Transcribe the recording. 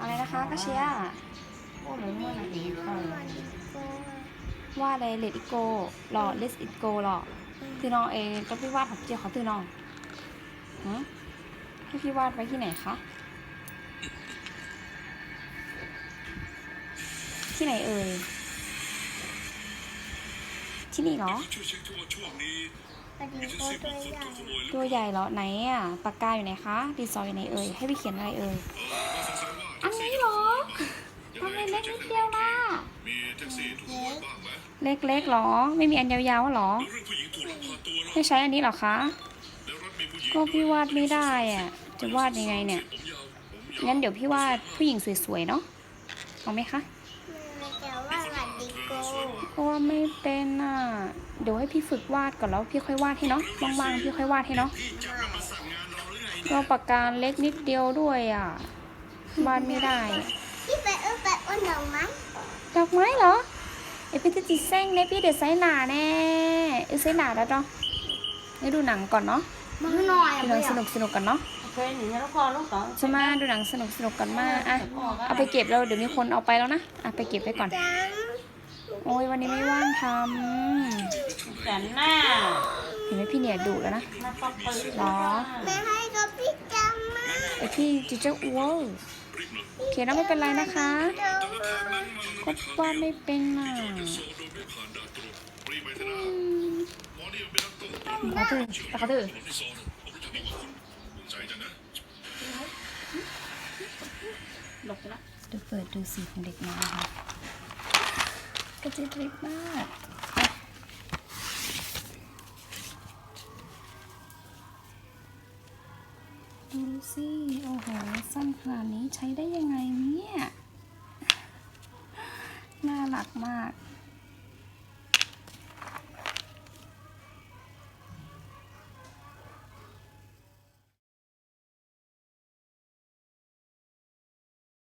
อะไรนะคะกระเชียโอ้เหมือนมันดีเข้าเลยว่าอะไรเลดอิโกหรอเลสอิโกหรอคือน้องเองก็พี่วาดของเจียเขาตือน้องฮะให้พี่วาดไว้ที่ไหนคะที่ไหนเอ่ยที่นี่เหรอช่วยเช็คที่ว่าช่วงนี้ปฏิมีโกทั้งสิบตัวใหญ่ถูกขโมยหรือตัวใหญ่เหรอไหนอะปากกาอยู่ไหนคะดินสออยู่ไหนเอ่ยให้พี่เขียนอะไรเอ่ย เล็กๆเหรอ ไม่มีอันยาวๆเหรอแล้วเรื่องผู้หญิงถูกลักพาตัวแล้วให้ใช้อันนี้เหรอคะแล้วรถมีผู้หญิงก็พี่วาดไม่ได้อะจะวาดยังไงเนี่ยผมยาวผมยาวงั้นเดี๋ยวพี่วาดผู้หญิงสวยๆเนาะเอาไหมคะมันจะว่าปฏิโกเพราะว่าไม่เป็นอะ เดี๋ยวให้พี่ฝึกวาดก่อนแล้วพี่ค่อยวาดให้เนาะว่างๆพี่ค่อยวาดให้เนาะก็ปากกาเล็กนิดเดียวด้วยอะวาดไม่ได้อะพี่ไปเออไปอ้นดอกไม้ดอกไม้เหรอ ไอพี่จะจีแซงเนี่ยพี่เดี๋ยวใส่หนาแน่เออใส่หนาแล้วจ้ะให้ดูหนังก่อนเนาะมาหน่อยดูหนังสนุกสนุกๆกันเนาะเคยหนีแล้วพอลูกต่อใช่ไหมดูหนังสนุกสนุกๆกันมาอะเอาไปเก็บแล้วเดี๋ยวมีคนเอาไปแล้วนะอะไปเก็บไปก่อนจังโอ้ยวันนี้ไม่ว่างทแต่หน้าำเห็นไหมพี่เนี่ยดุแล้วนะมาต้องปืนหรอไม่ให้กับพี่จังมาไอพี่จิเจ้าอ้วง โอเคนะไม่เป็นไรนะคะเดี๋ยวมาก็วาดไม่เป็นอะโซโดนไม่ผ่านด่านตรวจรีบไปเถอะนะหมอนี่เป็นนักต้นต้นเขาตื่นเขาตื่นคนที่โซนผมรู้จักดีกว่าคุณภูมิใจจังนะหลบไปละเดี๋ยวเปิดดูสีของเด็กน้อยนะคะกระจิบริบมากดูสิ โอ้โหสั้นข นาดนี้ใช้ได้ยังไงเนี่ย น่ารักมาก